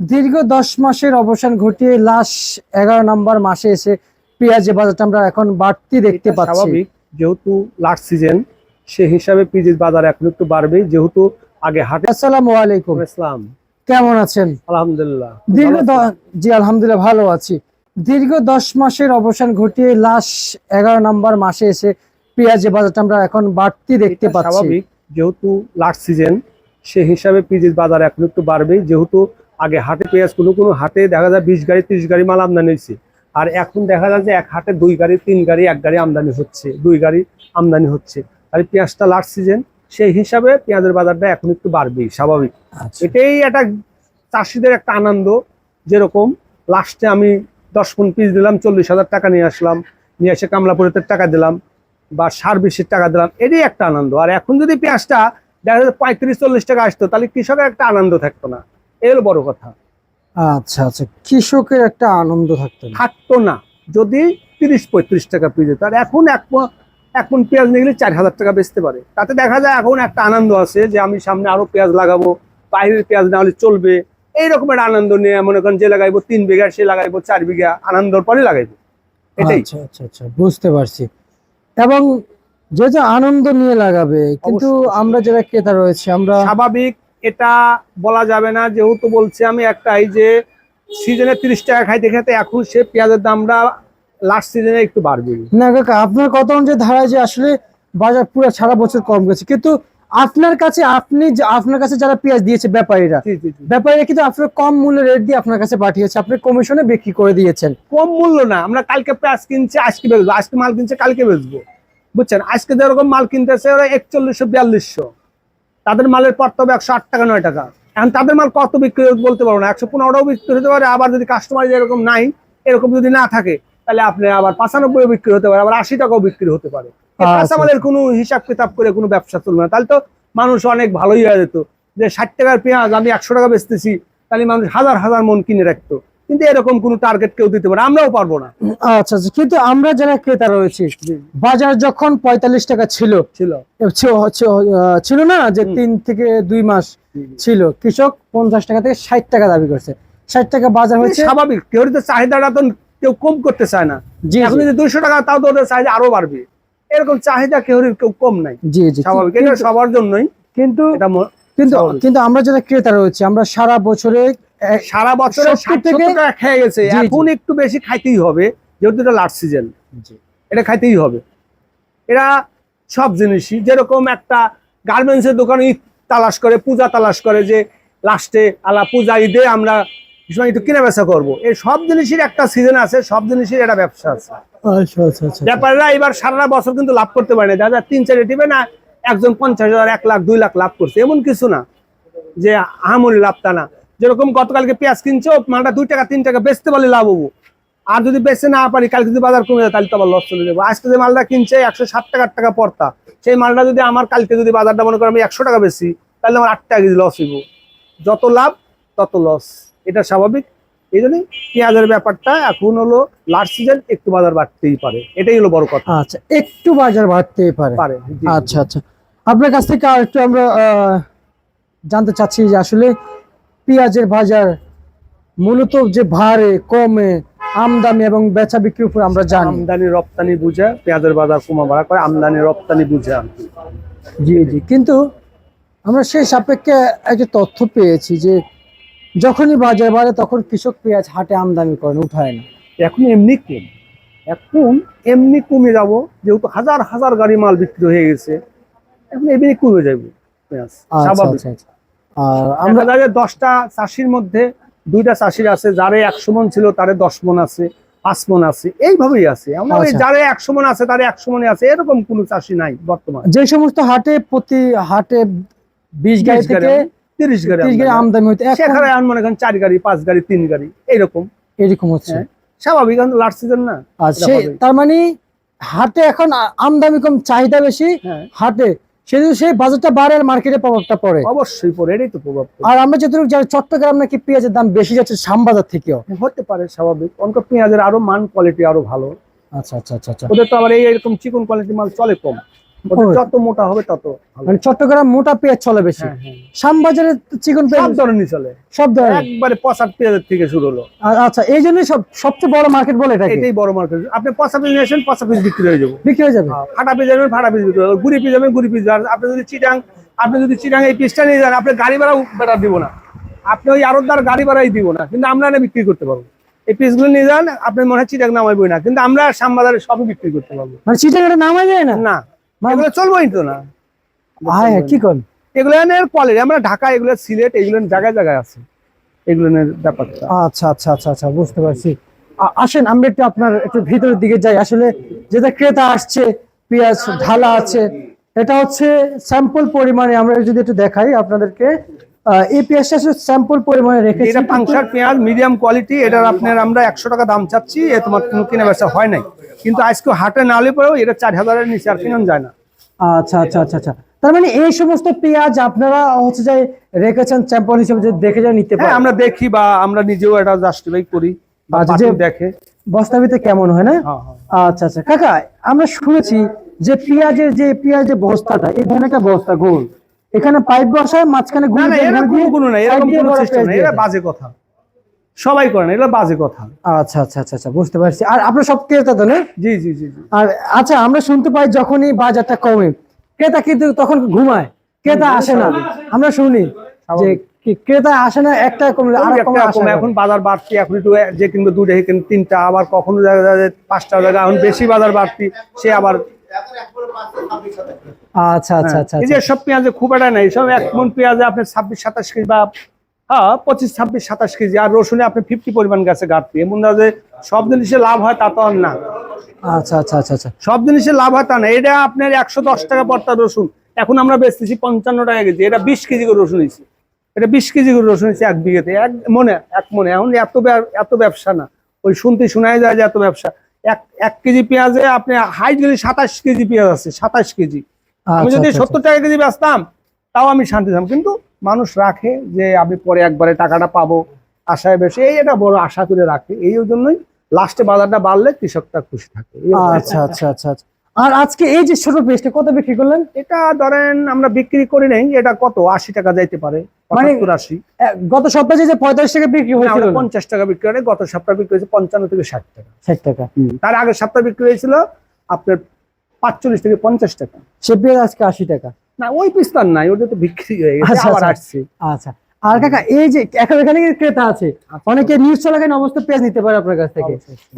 দীর্ঘ দশ মাসের অবসান ঘটিয়ে লাশ এগারো নম্বর মাসে এসে পেঁয়াজের বাজারটা আমরা এখন বাড়তি দেখতে পাচ্ছি। স্বাভাবিক যেহেতু লাস্ট সিজন সে হিসাবে পিজির বাজার এখন একটু বাড়বে যেহেতু আগে হাটে আসসালামু আলাইকুম। ইসলাম কেমন আছেন? আলহামদুলিল্লাহ। দীর্ঘ? জি আলহামদুলিল্লাহ ভালো আছি। দীর্ঘ দশ মাসের অবসান ঘটিয়ে লাশ এগারো নম্বর মাসে এসে পেঁয়াজের বাজারটা আমরা এখন বাড়তি দেখতে পাচ্ছি। স্বাভাবিক যেহেতু লাস্ট সিজন সে হিসাবে পিজির বাজার এখন একটু বাড়বে যেহেতু আগে হাটে পেঁয়াজ কোনো কোনো হাটে দেখা যায় বিশ গাড়ি ত্রিশ গাড়ি মাল আমদানি হয়েছে। আর এখন দেখা যায় যে এক হাটে দুই গাড়ি তিন গাড়ি এক গাড়ি আমদানি হচ্ছে দুই গাড়ি আমদানি হচ্ছে। আর পেঁয়াজটা লাস্ট সিজন সেই হিসাবে পেঁয়াজের বাজারটা এখন একটু বাড়বেই স্বাভাবিক। আচ্ছা। এটাই একটা চাষিদের একটা আনন্দ যেরকম লাস্টে আমি দশ পন পিস দিলাম চল্লিশ হাজার টাকা নিয়ে আসলাম নিয়ে এসে কামলাপুরের টাকা দিলাম বা সার বিষের টাকা দিলাম এটাই একটা আনন্দ। আর এখন যদি পেঁয়াজটা দেখা যায় পঁয়ত্রিশ চল্লিশ টাকা আসতো তাহলে কৃষকের একটা আনন্দ থাকতো না। এই হলো বড় কথা। আচ্ছা আচ্ছা কৃষকের একটা আনন্দ থাকতো থাকতো না। যদি তিরিশ পঁয়ত্রিশ টাকা পেয়ে যেত আর এখন এক এখন পেঁয়াজ নিয়ে গেলে চার হাজার টাকা বেচতে পারে। তাতে দেখা যায় এখন একটা আনন্দ আছে যে আমি সামনে আরও পেঁয়াজ লাগাবো বাইরের পেঁয়াজ না হলে চলবে। এইরকম একটা আনন্দ নিয়ে মনে করেন যে লাগাইবো তিন বিঘা সে লাগাইবো চার বিঘা আনন্দর পরে লাগাইবো। এটাই। আচ্ছা আচ্ছা আচ্ছা বুঝতে পারছি। এবং যে যে আনন্দ নিয়ে লাগাবে কিন্তু আমরা যারা ক্রেতা রয়েছে আমরা স্বাভাবিক এটা বলা যাবে না যেহেতু বলছি আমি একটাই যে সিজনে তিরিশ টাকা খাইতে খেতে এখন সে পেঁয়াজের দামটা লাস্ট সিজনে একটু বাড়বে। না কাকা আপনার কথা অনুযায়ী ধারায় যে আসলে বাজার পুরো সারা বছর কম গেছে কিন্তু আপনার কাছে আপনি যে- আপনার কাছে যারা পেঁয়াজ দিয়েছে ব্যাপারীরা ব্যাপারীরা কিন্তু আপনার কম মূল্যে রেট দিয়ে আপনার কাছে পাঠিয়েছে আপনি কমিশনে বিক্রি করে দিয়েছেন। কম মূল্য না আমরা কালকে পেঁয়াজ কিনছি আজকে বেচবো আজকে মাল কিনছে কালকে বেচবো। বুঝছেন? আজকে যেরকম মাল কিনতেছে ওরা একচল্লিশশো বিয়াল্লিশশো। তাদের মালের পর তবে একশো আট টাকা নয় টাকা। এখন তাদের মাল কত বিক্রি বলতে পারব না। একশো পনেরোও বিক্রি হতে পারে আবার যদি কাস্টমার যেরকম নাই এরকম যদি না থাকে তাহলে আপনি আবার পাঁচানব্বই বিক্রি হতে পারে আবার আশি টাকাও বিক্রি হতে পারে। এই আচ্ছা, কাঁচামালের কোনো হিসাব কিতাব করে কোনো ব্যবসা চলবে না। তাহলে তো মানুষ অনেক ভালোই হয়ে যেত। যে ষাট টাকার পেঁয়াজ আমি একশো টাকা বেচতেছি তাহলে মানুষ হাজার হাজার মন কিনে রাখতো। কিন্তু এরকম কোনো টার্গেট কেউ দিতে পারে আমরাও পারব না। আচ্ছা আচ্ছা কিন্তু আমরা যারা ক্রেতা রয়েছে বাজার যখন পঁয়তাল্লিশ টাকা ছিল ছিল। ছিল না যে তিন থেকে দুই মাস ছিল কৃষক পঞ্চাশ টাকা থেকে ষাট টাকা দাবি করছে। ষাট টাকা বাজার হয়েছে। স্বাভাবিক কেউ তো চাহিদাটা তো কেউ কম করতে চায় না। এখন যদি দুইশো টাকা তাও তো ওদের চাহিদা আরও বাড়বে। এরকম চাহিদা কেউ কেউ কম নাই। জি জি স্বাভাবিক এটা সবার জন্যই। কিন্তু কিন্তু কিন্তু আমরা যারা ক্রেতা রয়েছে আমরা সারা বছরে সারা বছরে 70 ষাট থেকে- খেয়ে গেছে। এখন একটু বেশি খাইতেই হবে যেহেতু এটা লাস্ট সিজন এটা খাইতেই হবে। এরা সব জিনিসই যেরকম একটা গার্মেন্টসের দোকানে ঈদ তালাশ করে পূজা তালাশ করে যে লাস্টে আলা পূজা ঈদে আমরা সময় একটু কিনে বেচা করব। এই সব জিনিসের একটা সিজন আছে সব জিনিসের একটা ব্যবসা আছে। আচ্ছা আচ্ছা আচ্ছা। ব্যাপারীরা এবার সারা বছর কিন্তু লাভ করতে পারে না। দাদা তিন চারটে টিপে না একজন পঞ্চাশ হাজার এক লাখ দুই লাখ লাভ করছে। এমন কিছু না যে আহামরি লাভ তা না। যেরকম গতকালকে পেঁয়াজ কিনছো মালটা দুই টাকা তিন টাকা বেচতে পারলে লাভ হব। আর যদি বেচতে না পারি কালকে যদি বাজার কমে যায় তাহলে তো আবার লস চলে যাব। আজকে যে মালটা কিনছে একশো ষাট টাকা আট টাকা পড়তা। সেই মালটা যদি আমার কালকে যদি বাজারটা মনে করো আমি একশো টাকা বেশি তাহলে আমার আট টাকা কেজি লস হইব। যত লাভ তত লস এটা স্বাভাবিক। এই জন্যই পেঁয়াজের ব্যাপারটা এখন হলো লাস্ট সিজন একটু বাজার বাড়তেই পারে। এটাই হলো বড় কথা। আচ্ছা একটু বাজার বাড়তেই পারে। পারে। আচ্ছা আচ্ছা। আপনার কাছ থেকে আর একটু আমরা আহ, জানতে চাচ্ছি যে আসলে পেঁয়াজের বাজার মূলত যে ভারে কমে আমদানি এবং বেচা বিক্রির উপর আমরা জানি। আমদানি রপ্তানি বুঝে পেঁয়াজের বাজার কমা বাড়া করে আমদানি রপ্তানি বুঝে জি জি। কিন্তু আমরা সেই সাপেক্ষে একটা তথ্য পেয়েছি যে যখনই বাজার বাড়ে তখন কৃষক পেঁয়াজ হাটে আমদানি করেন উঠায় না। এখন এমনি কম। এখন এমনি কমে যাব যেহেতু হাজার হাজার গাড়ি মাল বিক্রি হয়ে গেছে। এখন এমনি কমে যাবে পেঁয়াজ আচ্ছা স্বাভাবিক। আচ্ছা আচ্ছা। আর আমরা যাদের দশটা চাষির মধ্যে দুইটা চাষির আছে যারে একশো মন ছিল তারে দশ মন আছে পাঁচ মন আছে এইভাবেই আছে আমরা আচ্ছা। যারে একশো মন আছে তারে একশো মনে আছে এরকম কোনো চাষি নাই বর্তমানে যে সমস্ত হাটে প্রতি হাটে বিশ গাড়ি থেকে তিরিশ গাড়ি তিরিশ গাড়ি আমদানি। হইতে এখন সেখানে এখন মনে করেন চার গাড়ি পাঁচ গাড়ি তিন গাড়ি এইরকম এরকম হচ্ছে হ্যাঁ। স্বাভাবিক লাস্ট সিজন না। তার মানে হাটে এখন আমদানি কম চাহিদা বেশি হ্যাঁ হাটে সেজন্য সেই বাজারটা বাড়ে আর মার্কেটে প্রভাবটা পড়ে। অবশ্যই পড়ে এটাই তো প্রভাব। আর আমরা যতটুকু জানি চট্টগ্রাম নাকি পেঁয়াজের দাম বেশি যাচ্ছে শ্যামবাজার থেকেও। হতে পারে স্বাভাবিক। অনেক পেঁয়াজের আরও মান কোয়ালিটি আরও ভালো। আচ্ছা আচ্ছা আচ্ছা আচ্ছা। ওদের তো আবার এইরকম চিকন কোয়ালিটি মাল চলে কম। যত মোটা হবে তত মানে চট্টগ্রাম মোটা পেঁয়াজ চলে বেশি। হ্যাঁ, হ্যাঁ। শ্যামবাজারে চিকন সব ধরনের চলে। সব ধরনের একবারে পেঁয়াজের থেকে শুরু হলো। আচ্ছা এই জন্যই সব সবচেয়ে বড় মার্কেট বলে এটাকে? এটাই বড় মার্কেট আপনি পচা পিস নিয়ে আসেন পচা পিস বিক্রি হয়ে যাবে। বিক্রি হয়ে যাবে? ফাটা পিস যাবেন ফাটা পিস বিক্রি হবে গুড়ি পিস যাবেন গুড়ি পিস যাবেন আপনি যদি চিটাং আপনি যদি চিটাং এই পিসটা নিয়ে যান আপনি গাড়ি ভাড়া বেড়া দিব না। আপনি ওই আরোদ্দার গাড়ি ভাড়াই দিব না। কিন্তু আমরা না বিক্রি করতে পারব। এই পিসগুলো নিয়ে যান আপনি মনে হয় চিটাং নামাইবই না। কিন্তু আমরা শ্যামবাজারে সবই বিক্রি করতে পারব। মানে চিটাং এটা নামা যায় না? না। এগুলো চলবোই তো না। হ্যাঁ হ্যাঁ, কি কর এগুলো কোয়ালিটি আমরা ঢাকা এগুলো সিলেট এগুলো জায়গায় জায়গায় আছে। এগুলো ব্যাপারটা। আচ্ছা আচ্ছা আচ্ছা আচ্ছা বুঝতে পারছি। আসেন আমরা একটু আপনার একটু ভিতরের দিকে যাই। আসলে যেটা ক্রেতা আসছে পেঁয়াজ ঢালা আছে এটা হচ্ছে স্যাম্পল পরিমাণে আমরা যদি একটু দেখাই আপনাদেরকে এই পেঁয়াজটা স্যাম্পল পরিমাণে রেখেছি এটা পাংশার পেঁয়াজ মিডিয়াম কোয়ালিটি এটার আপনার আমরা একশো টাকা দাম চাচ্ছি এ তোমার কোনো কেনা বেচা হয় নাই। কিন্তু আজকে হাটে না হলে পরেও এটা চার হাজারের নিচে আর কিনান যায় না। আচ্ছা আচ্ছা আচ্ছা আচ্ছা। তার মানে এই সমস্ত পেঁয়াজ আপনারা হচ্ছে যে রেখেছেন স্যাম্পল হিসেবে যে দেখে যা নিতে হ্যাঁ পারেন। আমরা দেখি বা আমরা নিজেও এটা জাস্টিফাই করি বা আচ্ছা, যে- দেখে। বস্তাবিতে কেমন হয় না? হ্যাঁ, হ্যাঁ। আচ্ছা আচ্ছা। কাকা আমরা শুনেছি যে পেঁয়াজের যে পেঁয়াজের বস্তাটা এই ধরনের একটা বস্তা গোল। এখানে পাইপ বসায় মাঝখানে গুঁড়ো না এরকম কোনো না এরকম কোনো সিস্টেম না এটা বাজে কথা। সবাই করে না এটা বাজে কথা। আচ্ছা আচ্ছা আচ্ছা আচ্ছা বুঝতে পারছি। আর আপনার সব ক্রেতা তো না? জি জি জি আর আচ্ছা আমরা শুনতে পাই যখনই বাজারটা কমে ক্রেতা কিন্তু তখন ঘুমায় ক্রেতা আসে না। আমরা শুনি যে ক্রেতা আসে না একটা কমলে আর কমে না। এখন বাজার বাড়তি এখন একটু যে কিনবে দুটো কিনবে তিনটা আবার কখনো পাঁচটা জায়গা এখন বেশি বাজার বাড়তি সে আবার আচ্ছা আচ্ছা আচ্ছা এই যে সব পেঁয়াজে খুব একটা নাই সব এক মন পেঁয়াজে আপনি ছাব্বিশ সাতাশ কেজি বা হ্যাঁ পঁচিশ ছাব্বিশ সাতাশ কেজি। আর রসুনে আপনি ফিফটি পরিমাণ গেছে ঘাটতি এমন না যে সব জিনিসে লাভ হয় তা তো আর না। আচ্ছা আচ্ছা আচ্ছা আচ্ছা। সব জিনিসে লাভ হয় তা না। এটা আপনার একশো দশ টাকা পড়তা রসুন। এখন আমরা বেচতেছি পঞ্চান্ন টাকা কেজি। এটা বিশ কেজি করে রসুন হয়েছে। এটা বিশ কেজি করে রসুন হয়েছে এক বিঘেতে। এক মনে এক মনে। এখন এত এত ব্যবসা না। ওই শুনতে শোনাই যায় যে এত ব্যবসা। এক এক কেজি পেঁয়াজে আপনি হাইট গেলে সাতাশ কেজি পেঁয়াজ আছে সাতাশ কেজি। আমি আচ্ছা, যদি আচ্ছা, সত্তর টাকা কেজি বেচতাম তাও আমি শান্তি কিন্তু মানুষ রাখে যে আমি পরে একবারে টাকাটা পাবো আশায় বেশি এই এটা বড় আশা করে রাখে। এই জন্যই লাস্টে বাজারটা বাড়লে কৃষকটা খুশি থাকে। আচ্ছা আচ্ছা আচ্ছা আচ্ছা। আর আজকে এই যে ছোট পেঁয়াজটা কত বিক্রি করলেন? এটা ধরেন আমরা বিক্রি করি নাই এটা কত? আশি টাকা যাইতে পারে মানে- আশি। গত সপ্তাহে যে পঁয়তাল্লিশ টাকা বিক্রি হয়েছিল পঞ্চাশ টাকা বিক্রি করে গত সপ্তাহে বিক্রি হয়েছে পঞ্চান্ন থেকে ষাট টাকা। ষাট টাকা। তার আগের সপ্তাহে বিক্রি হয়েছিল আপনার পাঁচচল্লিশ থেকে পঞ্চাশ টাকা। সে পেঁয়াজ আজকে আশি টাকা। না ওই পিস্তার নাই ওটা তো বিক্রি হয়ে গেছে আচ্ছা, আবার আচ্ছা। আসছে। আচ্ছা। আর কাকা এই যে এখন এখানে ক্রেতা আছে। অনেকে নিউজ চলাকালীন অবস্থা পেঁয়াজ নিতে পারে আপনার কাছ থেকে।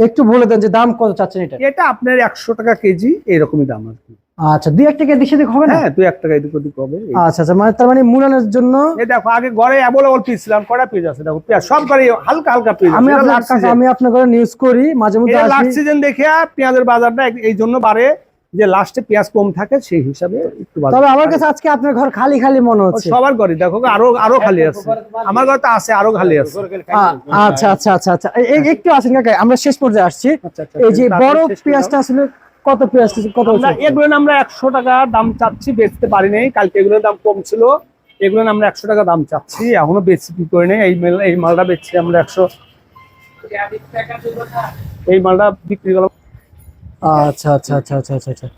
একটু বলে দেন যে দাম কত চাচ্ছেন এটা? এটা আপনার একশো টাকা কেজি এরকমই দাম আর কি। আচ্ছা দুই একটা কেজি সেদিক হবে না? হ্যাঁ দুই এক টাকা এদিক ওদিক হবে। আচ্ছা আচ্ছা মানে তার মানে মুলানের জন্য এই দেখো আগে ঘরে অ্যাভেলেবল পিস ছিলাম কটা পিস আছে? দেখো পেঁয়াজ সব ঘরে হালকা হালকা পিস আমি আপনার আমি আপনার ঘরে নিউজ করি মাঝে মধ্যে লাস্ট সিজন দেখে পেঁয়াজের বাজারটা এই জন্য বাড়ে। যে লাস্টে পেঁয়াজ কম থাকে সেই হিসাবে একটু তবে আমার কাছে আজকে আপনার ঘর খালি খালি মনে হচ্ছে। সবার ঘরে দেখো আরও আরও খালি আছে। আমার ঘরে তো আছে আরও খালি আছে। আচ্ছা আচ্ছা আচ্ছা আচ্ছা। একটু আসেন কাকা আমরা শেষ পর্যায়ে আসছি। আচ্ছা, আচ্ছা, এই যে বড় পেঁয়াজটা আসলে কত পেঁয়াজ কত? এগুলো আমরা একশো টাকা দাম চাচ্ছি বেচতে পারি নাই। কালকে এগুলোর দাম কম ছিল। এগুলো আমরা একশো টাকা দাম চাচ্ছি এখনও বেচি কি করে নেই। এই মেল- এই মালটা বেচছি আমরা একশো। এই মালটা বিক্রি করলাম আচ্ছা আচ্ছা আচ্ছা আচ্ছা আচ্ছা আচ্ছা।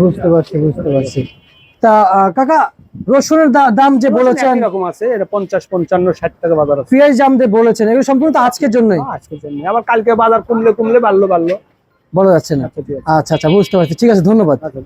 বুঝতে পারছি বুঝতে পারছি। তা কাকা রসুনের দাম যে বলেছেন এরকম আছে এটা পঞ্চাশ পঞ্চান্ন ষাট টাকা বাজার আছে। পেঁয়াজ দাম যে বলেছেন এগুলো সম্পূর্ণ আজকের জন্যই। আজকের জন্য আবার কালকে বাজার কমলে কমলে বাড়লো বাড়লো। বলা যাচ্ছে না। আচ্ছা আচ্ছা আচ্ছা বুঝতে পারছি। ঠিক আছে ধন্যবাদ। আচ্ছা।